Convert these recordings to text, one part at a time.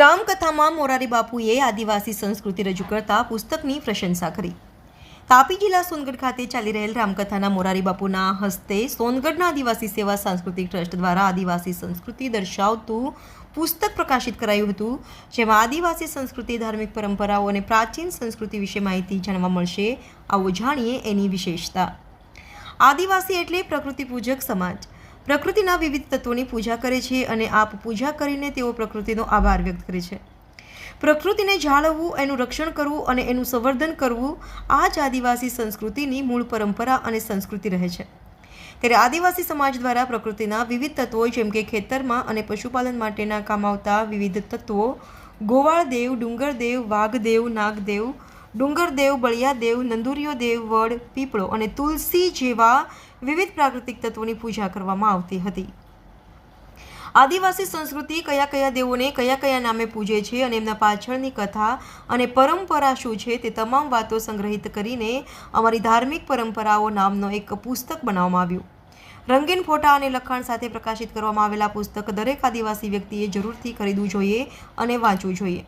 રામકથામાં મોરારી બાપુએ આદિવાસી સંસ્કૃતિ રજૂ કરતા પુસ્તકની પ્રશંસા કરી. તાપી જિલ્લા સોનગઢ ખાતે ચાલી રહેલ રામકથાના મોરારી બાપુના હસ્તે સોનગઢના આદિવાસી સેવા સાંસ્કૃતિક ટ્રસ્ટ દ્વારા આદિવાસી સંસ્કૃતિ દર્શાવતું પુસ્તક પ્રકાશિત કરાયું હતું, જેમાં આદિવાસી સંસ્કૃતિ, ધાર્મિક પરંપરાઓ અને પ્રાચીન સંસ્કૃતિ વિશે માહિતી જાણવા મળશે. આવો જાણીએ એની વિશેષતા. આદિવાસી એટલે પ્રકૃતિ પૂજક સમાજ. પ્રકૃતિના વિવિધ તત્વોની પૂજા કરે છે અને આપ પૂજા કરીને તેઓ પ્રકૃતિનો આભાર વ્યક્ત કરે છે. પ્રકૃતિને જાળવવું, એનું રક્ષણ કરવું અને એનું સંવર્ધન કરવું આ જ આદિવાસી સંસ્કૃતિની મૂળ પરંપરા અને સંસ્કૃતિ રહે છે. ત્યારે આદિવાસી સમાજ દ્વારા પ્રકૃતિના વિવિધ તત્વો જેમ કે ખેતરમાં અને પશુપાલન માટેના કામ આવતા વિવિધ તત્વો ગોવાળદેવ, ડુંગરદેવ, વાઘદેવ, નાગદેવ ડુંગરદેવ બળિયાદેવ નંદુરિયો દેવ, વડ, પીપળો અને તુલસી જેવા વિવિધ પ્રાકૃતિક તત્વોની પૂજા કરવામાં આવતી હતી. આદિવાસી સંસ્કૃતિ કયા કયા દેવોને કયા કયા નામે પૂજે છે અને એમના પાછળની કથા અને પરંપરા શું છે તે તમામ વાતો સંગ્રહિત કરીને અમારી ધાર્મિક પરંપરાઓ નામનો એક પુસ્તક બનાવવામાં આવ્યું. રંગીન ફોટા અને લખાણ સાથે પ્રકાશિત કરવામાં આવેલા પુસ્તક દરેક આદિવાસી વ્યક્તિએ જરૂરથી ખરીદવું જોઈએ અને વાંચવું જોઈએ.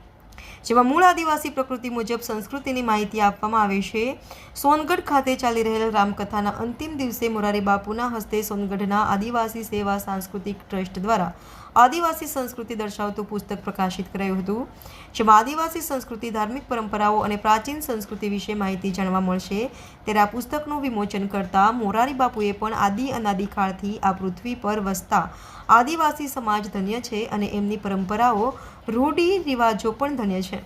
જેમાં મૂળ આદિવાસી પ્રકૃતિ મુજબ સંસ્કૃતિની માહિતી આપવામાં આવે છે. સોનગઢ ખાતે ચાલી રહેલ રામકથાના અંતિમ દિવસે મોરારી બાપુના હસ્તે સોનગઢના આદિવાસી સેવા સાંસ્કૃતિક ટ્રસ્ટ દ્વારા આદિવાસી સંસ્કૃતિ દર્શાવતું પુસ્તક પ્રકાશિત કરાયું હતું. જેમાં આદિવાસી સંસ્કૃતિ, ધાર્મિક પરંપરાઓ અને પ્રાચીન સંસ્કૃતિ વિશે માહિતી જાણવા મળશે. ત્યારે આ પુસ્તકનું વિમોચન કરતા મોરારી બાપુએ પણ આદિ અનાદિકાળથી આ પૃથ્વી પર વસતા આદિવાસી સમાજ ધન્ય છે અને એમની પરંપરાઓ રૂઢિ રિવાજો પણ ધન્ય છે.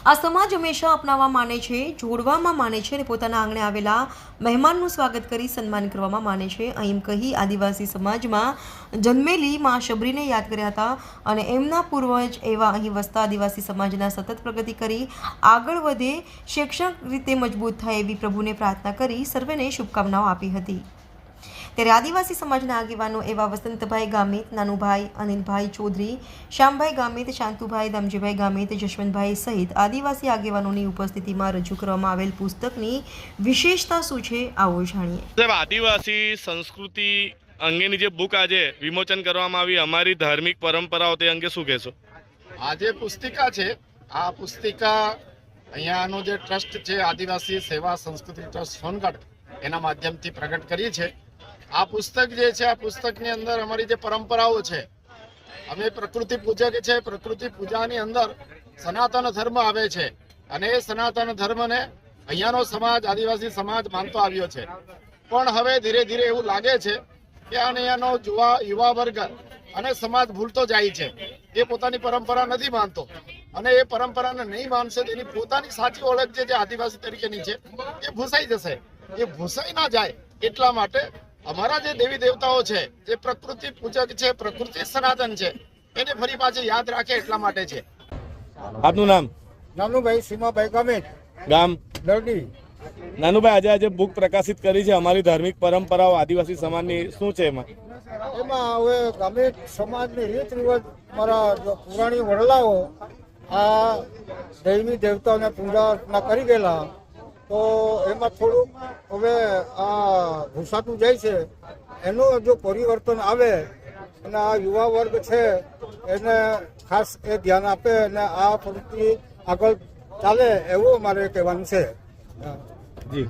આ સમાજ હંમેશા અપનાવવા માને છે, જોડવામાં માને છે અને પોતાના આંગણે આવેલા મહેમાનનું સ્વાગત કરી સન્માન કરવામાં માને છે. અહીં કહી આદિવાસી સમાજમાં જન્મેલી મા શબરીને યાદ કર્યા હતા અને એમના પૂર્વજ એવા અહીં વસતા આદિવાસી સમાજના સતત પ્રગતિ કરી, આગળ વધે શૈક્ષણિક રીતે મજબૂત થાય એવી પ્રભુને પ્રાર્થના કરી, સર્વેને શુભકામનાઓ આપી હતી. ત્યારે આદિવાસી સમાજના આગેવાનો એવા વસંતભાઈ ગામિત નાનુભાઈ અનિલભાઈ ચૌધરી શ્યામભાઈ ગામિત શાંતુભાઈ દામજીભાઈ ગામિત જશવંતભાઈ સહિત આદિવાસી આગેવાનોની ઉપસ્થિતિમાં રજૂ કરવામાં આવેલ પુસ્તકની વિશેષતા શું છે આવો જાણીએ. આદિવાસી સંસ્કૃતિ અંગેની જે બુક આજે વિમોચન કરવામાં આવી અમારી ધાર્મિક પરંપરાઓ તે અંગે શું કહેશો? આ જે પુસ્તિકા છે આ પુસ્તિકા અહીંયાનો જે ટ્રસ્ટ છે આદિવાસી સેવા સંસ્કૃતિ ટ્રસ્ટ સોનગઢ એના માધ્યમથી પ્રગટ કરી છે. આ પુસ્તક જે છે, આ પુસ્તકની અંદર અમારી જે પરંપરાઓ છે, અમે પ્રકૃતિ પૂજક છે, પ્રકૃતિ પૂજાની અંદર સનાતન ધર્મ આવે છે અને એ સનાતન ધર્મને અહીંયાનો સમાજ, આદિવાસી સમાજ માનતો આવ્યો છે. પણ હવે ધીરે ધીરે એવું લાગે છે કે અહીંયાનો યુવા યુવા વર્ગ અને સમાજ ભૂલતો જાય છે. એ પોતાની પરંપરા નથી માનતો અને એ પરંપરાને નહીં માનશે તેની પોતાની સાચી ઓળખ જે આદિવાસી તરીકેની છે, એ ભૂસાઈ જશે. એ ભૂસાઈ ના જાય એટલા માટે અમારા જે દેવી દેવતાઓ છે જે પ્રકૃતિ પૂજક છે પ્રકૃતિ સનાતન છે એને ફરી પાછી યાદ રાખે એટલા માટે છે. આપનું નામ? નાનુભાઈ સીમાભાઈ ગમેટ ગામ? દરડી. નાનુભાઈ આજે આજે બુક પ્રકાશિત કરી છે. અમારી ધાર્મિક પરંપરાઓ આદિવાસી સમાજની શું છે એમાં? એમાં હવે ગામે સમાજની રીત રિવાજ મારા પુરાણી વડલાઓ આ દૈવી દેવતાઓને પૂજા અર્ચના કરી ગયેલા તો એમાં થોડુંક હવે આ ભૂસાતું જાય છે, એનું જો પરિવર્તન આવે અને આ યુવા વર્ગ છે, એને ખાસ એ ધ્યાન આપે અને આ પ્રવૃત્તિ આગળ ચાલે એવું મારે કહેવાનું છે. જી.